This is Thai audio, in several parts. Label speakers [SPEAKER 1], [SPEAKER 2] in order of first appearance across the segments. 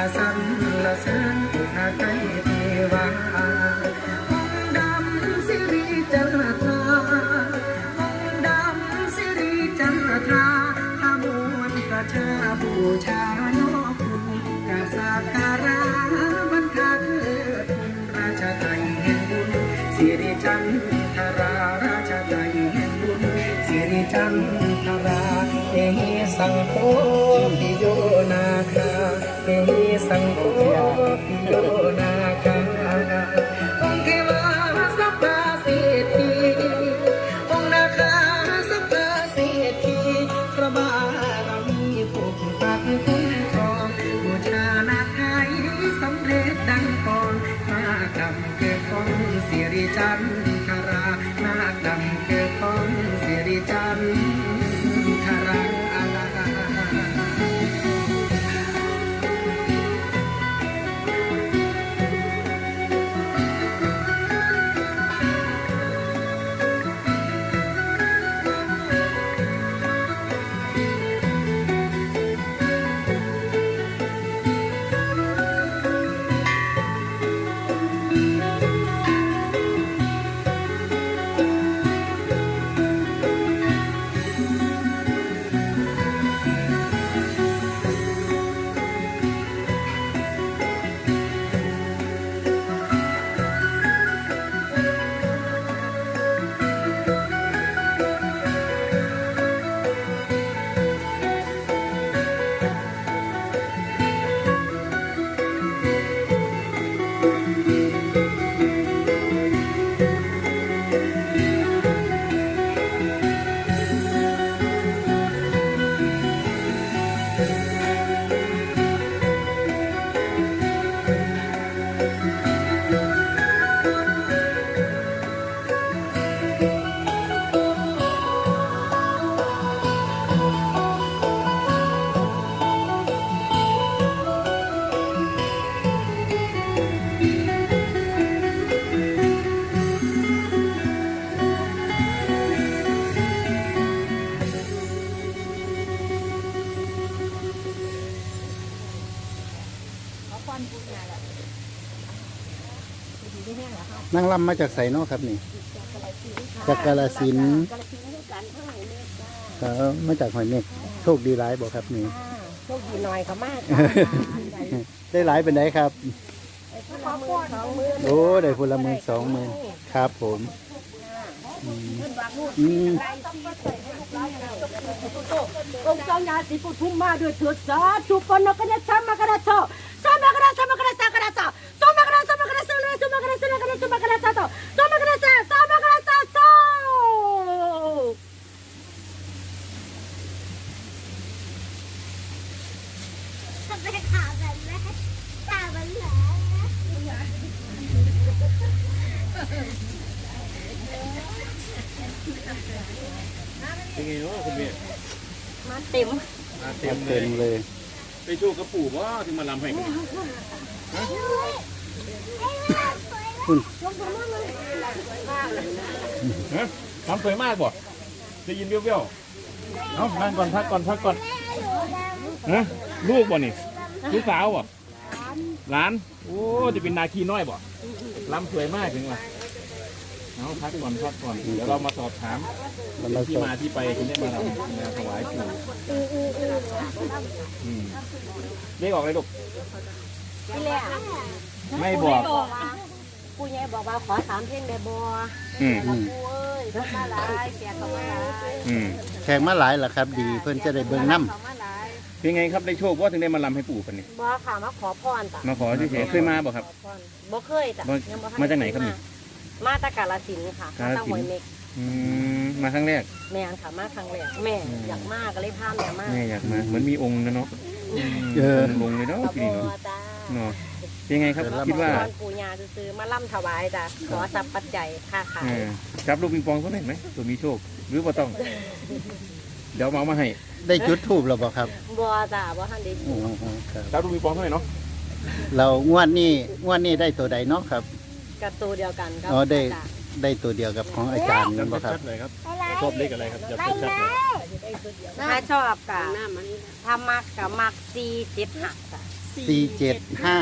[SPEAKER 1] สุขใจเทวาองค์ดำสิริจันทราองค์ดำสิริจันทราขบวนประชาบูชานอคุณกาบสักการะบรรทาเทิดคุณราชไทยแห่งบุญสิริจันทราราชไทยแห่งบุญสิริจันทราเอหิสังโฆปิโยนาค จันทร์ นั่ง
[SPEAKER 2] ลำมาจากไสเนาะครับนี่ จากกาลสินธุ์
[SPEAKER 3] กาลสินธุ์คือกันทั้งหลายเนี่ยจ้า
[SPEAKER 2] เออมาจากหอยเม็กโชคดีหลายบ่ครับนี่
[SPEAKER 3] โชคดีหน่อยก็มาก
[SPEAKER 2] ได้หลายเป็นไดครับ
[SPEAKER 3] ไอ้พวกเรามือสองมือ
[SPEAKER 2] โอ้ได้พลเมืองสองหมื่นครับผมอืมอืม
[SPEAKER 3] องค์เจ้าญาติปุถุมมาด้วยเถิดสาธุปนกนะสัมมกระโช กระสัมมกระสัมสัมมกระสัมสัมมกระสัมโซ
[SPEAKER 4] ทำไมขาแบบแม่ขามันแหล
[SPEAKER 5] เป็นไงเนาะคุณเมีย
[SPEAKER 3] มาเต็ม
[SPEAKER 5] มาเต็มเล
[SPEAKER 2] เต็
[SPEAKER 5] ย
[SPEAKER 2] มเลย
[SPEAKER 5] ไปชว์กระปู่ว่าถึงมาลำให้กันฮะ ทำสวยมากบ่ได้ยินเบี้ยวๆเอานั่งก่อนพักก่อนพักก่อนฮะลูกบ่นี่ลูกสาวบ่หลาน โอ้จะเป็นนาคีน้อยบ่ลำสวยมากถึงว่ะเอาพักก่อนพักก่อนเดี๋ยวเรามาสอบถาม
[SPEAKER 2] มันเรา
[SPEAKER 5] ที่
[SPEAKER 2] สด
[SPEAKER 5] มาที่ไปคุณได้มาลำมาถวายปู่อืมเลขออกเลยลูก
[SPEAKER 3] ที่แรก
[SPEAKER 5] ไม่บอก
[SPEAKER 3] ผู้ใหญ่บอกว่าขอสามเพลงได้บ่
[SPEAKER 5] อืม
[SPEAKER 3] แล้วกูเอ้ยเพิ่นมาหลายเสียก็มาหลาย
[SPEAKER 5] อืม
[SPEAKER 2] แขกมาหลายล่ะครับ ดีเพื่อนจะได้เบิ่งน้
[SPEAKER 3] เขามาหลาย
[SPEAKER 5] เป็นไงครับได้โชคว่าถึงได้มาลำให้ปู่คนนี้
[SPEAKER 3] บ่ค่ะมาขอพรจ้ะ
[SPEAKER 5] มาขอเฉยๆเคยมาบ่ครับ
[SPEAKER 3] ขอพรบ่เคยจ้ะ
[SPEAKER 5] มา
[SPEAKER 3] ยังบ่ทั
[SPEAKER 5] มาจากไหนครับนี่
[SPEAKER 3] มาจากกาฬสินธุ์ค่ะมาจากหวยเม็ก
[SPEAKER 5] อืมมาครั้งแรก
[SPEAKER 3] แม่นค่ะมาครั้งแรกแม่
[SPEAKER 5] อืม
[SPEAKER 3] อยากมาก็เลยพาแม่มา
[SPEAKER 5] แม่อยากมาเหมือนมีองค์นะเนาะำ
[SPEAKER 2] เออ
[SPEAKER 5] องค์ลงเลยเนาะ
[SPEAKER 3] ก็
[SPEAKER 5] ที่
[SPEAKER 3] บ่
[SPEAKER 5] นี่เนาะ
[SPEAKER 3] จ้า
[SPEAKER 5] เนาะเป็นไงครับ
[SPEAKER 2] เดินลำ
[SPEAKER 5] คิดว่า
[SPEAKER 3] พรปู่ย่าซื้อๆมาล่ำถวายจ้ะขอทรัพย์ปัจจัยค่าขาย
[SPEAKER 5] เออจับลูกปิงปองเขาหน่อยไหมตัวมีโชค หรือว่าต้อง เดี๋ยวมาเอามาให้
[SPEAKER 2] ได้จุดทูบแล้วบ่ครับ
[SPEAKER 3] บ่จ้ะบ่ทันได้
[SPEAKER 2] โอ้โหครับ
[SPEAKER 5] จับลูกปิงปองเขาหน่อยเนาะ
[SPEAKER 2] เรางวดนี้งวดนี้ได้ตัวใดเนาะครับ
[SPEAKER 3] กับตัวเดียวกันครับ
[SPEAKER 2] อ๋อได้
[SPEAKER 3] จ้ะ
[SPEAKER 2] ได้ตัวเดียวกับของอาจารย์นั่นบ่ครับ
[SPEAKER 5] เลยครับ
[SPEAKER 4] อะไร
[SPEAKER 5] ชอบเลขอะไรครับจับชัดๆเลย
[SPEAKER 3] ถ้าชอบกะถ้ามักกะมัก4 7หักจ้ะ
[SPEAKER 2] สี่เจ็ดห้า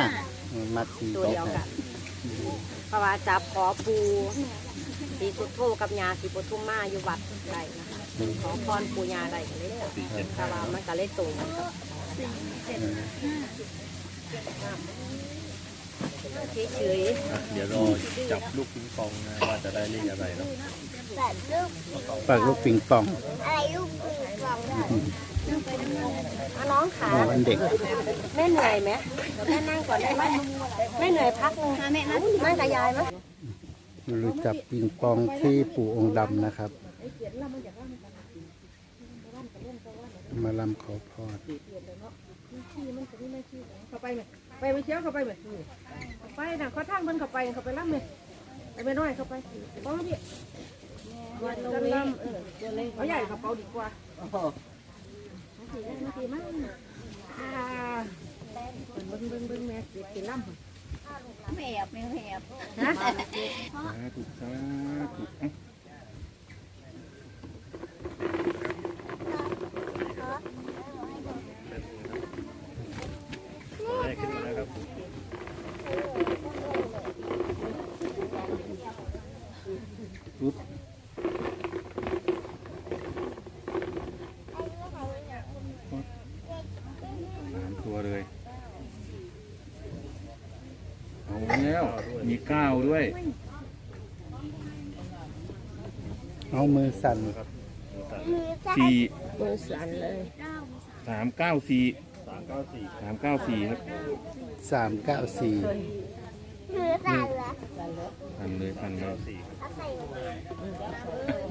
[SPEAKER 3] จ
[SPEAKER 2] มัดสี
[SPEAKER 3] ตัวเดียวกันเพราะว่าจับขอปูสีสุดโทกับยาสีปุทุมมาอยู่วัดได้นะคะขอพรปูยาได้กันเลยจ้ะแต่ว่ามันก็เลยตรงกันกับเฉย
[SPEAKER 5] เดี๋ยวรอจับลูกปิงปองนะว่าจะได้เลขอะไรเนาะ
[SPEAKER 4] แบบลูก
[SPEAKER 2] ปากลูกปิงปอง
[SPEAKER 4] อะไรลูกปิงปองด้วย
[SPEAKER 3] ๆอะน้องขา
[SPEAKER 2] อ๋อวันเด็ก
[SPEAKER 3] แม่เหนื่อยไหมเดี๋ยวแม่นั่งก่อนได้ไหมแม่เหนื่อยพักหนึงแม่นั่งกับยายไหม
[SPEAKER 2] รู้จักปิงปองที่ปู่องค์ดำนะครับ มาลำขอพร
[SPEAKER 3] เข้าไปไหมไปไปเที่ยวเข้าไปไหมไปนะเขาทางเพิ่นเข้าไปเข้าไปล่ำเลยไปไปน้อยเข้าไปเพราะว่าพี่จะล่ำเออเอาใหญ่กระเป๋าดีกว่าสีมากอ่าเบิ้งเบิ้งเบิ้งแม่กินกินล่ำ
[SPEAKER 4] แหบไม่แหบ
[SPEAKER 3] ฮะ
[SPEAKER 5] สาธุสาธุเอ้า สามตัวเลย เอา แล้ว มีเก้าด้วย
[SPEAKER 2] เอามือสั่น
[SPEAKER 4] มือจะ
[SPEAKER 5] สี่
[SPEAKER 3] มือสั่นเลย
[SPEAKER 5] สามเก้าสี่สามเก้าสี่สามเก้าสี่ครับ
[SPEAKER 2] สามเก้าสี่
[SPEAKER 4] มือสั่นเหรอ
[SPEAKER 5] พันเลยพันเลยสี่
[SPEAKER 4] เอาใส่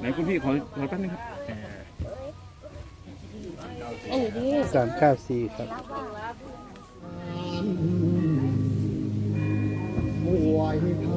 [SPEAKER 5] ไหนคุณพี่ขอขอแป๊บนึงครับ
[SPEAKER 2] สามเก้าสี่ครับ
[SPEAKER 1] ไหวไ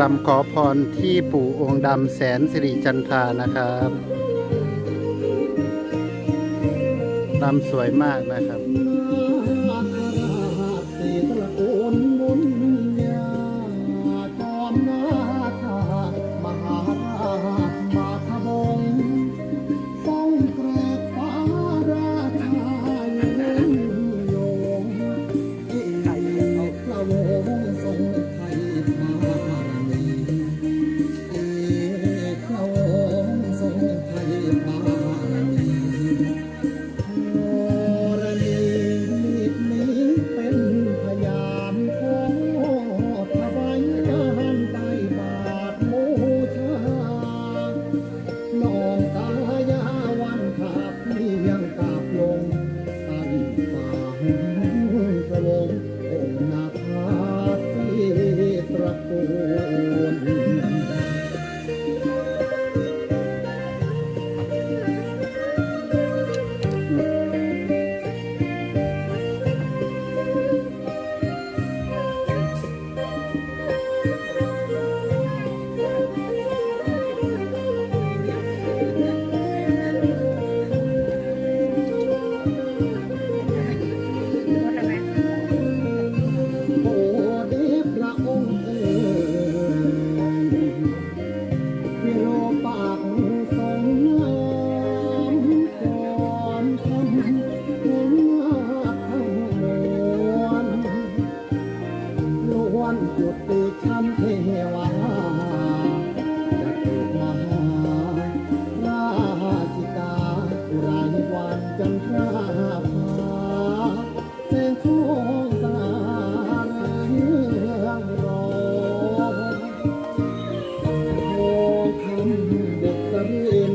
[SPEAKER 1] รำขอพรที่ปู่องค์ดำแสนสิริจันทรานะครับรำสวยมากนะ
[SPEAKER 5] ครับ หน้าผาแสโค้งส
[SPEAKER 2] ลายเรื่องรองโอ้ำเดชิน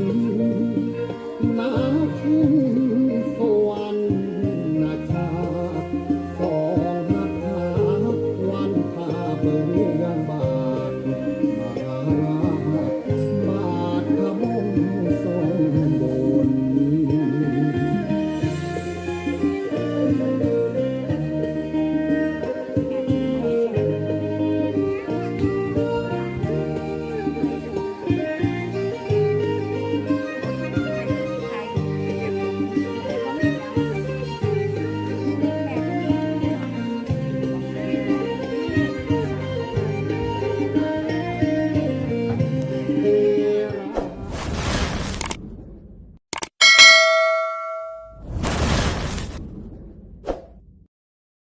[SPEAKER 2] น้ำขึ้นสวรรค์นาชาสองหักหาวันพาเบื้องบา